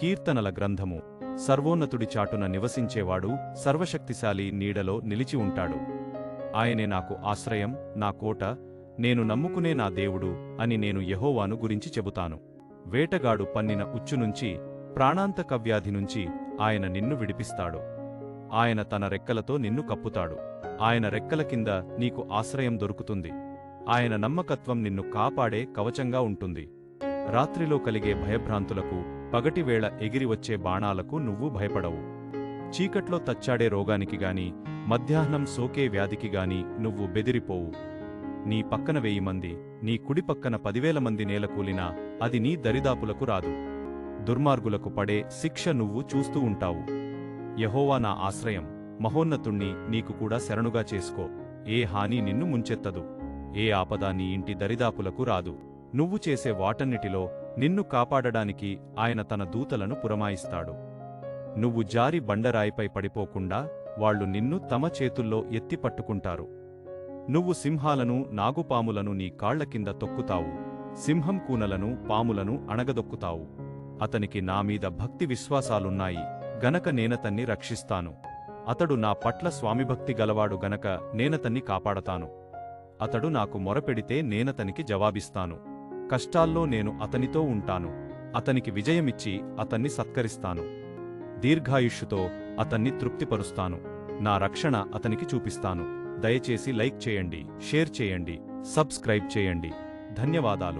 కీర్తనల గ్రంథము. సర్వోన్నతుడి చాటున నివసించేవాడు సర్వశక్తిశాలి నీడలో నిలిచి ఉంటాడు. ఆయనే నాకు ఆశ్రయం నా కోట నేను నమ్ముకునే నా దేవుడు అని నేను యహోవాను గురించి చెబుతాను. వేటగాడు పన్నిన ఉచ్చునుంచి ప్రాణాంతక వ్యాధి నుంచి ఆయన నిన్ను విడిపిస్తాడు. ఆయన తన రెక్కలతో నిన్ను కప్పుతాడు. ఆయన రెక్కల కింద నీకు ఆశ్రయం దొరుకుతుంది. ఆయన నమ్మకత్వం నిన్ను కాపాడే కవచంగా ఉంటుంది. రాత్రిలో కలిగే భయభ్రాంతులకు పగటివేళ ఎగిరి వచ్చే బాణాలకు నువ్వు భయపడవు. చీకట్లో తచ్చాడే రోగానికి గాని మధ్యాహ్నం సోకే వ్యాధికి గాని నువ్వు బెదిరిపోవు. నీ పక్కన వెయ్యి మంది నీ కుడి పక్కన పదివేల మంది నేలకూలినా అది నీ దరిదాపులకు రాదు. దుర్మార్గులకు పడే శిక్ష నువ్వు చూస్తూ ఉంటావు. యహోవా నా ఆశ్రయం మహోన్నతుణ్ణి నీకు కూడా శరణుగా చేసుకో. ఏ హాని నిన్ను ముంచెత్తదు. ఏ ఆపద నీ ఇంటి దరిదాపులకు రాదు. నువ్వు చేసే వాటన్నిటిలో నిన్ను కాపాడడానికి ఆయన తన దూతలను పురమాయిస్తాడు. నువ్వు జారి బండరాయిపై పడిపోకుండా వాళ్ళు నిన్ను తమ చేతుల్లో ఎత్తి పట్టుకుంటారు. నువ్వు సింహాలను నాగుపాములను నీ కాళ్ళ కింద తొక్కుతావు. సింహం కూనలను పాములను అణగదొక్కుతావు. అతనికి నా మీద భక్తి విశ్వాసాలున్నాయి. గనక నేనతన్ని రక్షిస్తాను. అతడు నా పట్ల స్వామిభక్తి గలవాడు గనక నేనతన్ని కాపాడతాను. అతడు నాకు మొరపెడితే నేనతనికి జవాబిస్తాను. కష్టాల్లో నేను అతనితో ఉంటాను. అతనికి విజయమిచ్చి అతన్ని సత్కరిస్తాను. దీర్ఘాయుష్యుతో అతన్ని తృప్తిపరుస్తాను. నా రక్షణ అతనికి చూపిస్తాను. దయచేసి లైక్ చేయండి షేర్ చేయండి సబ్స్క్రైబ్ చేయండి. ధన్యవాదాలు.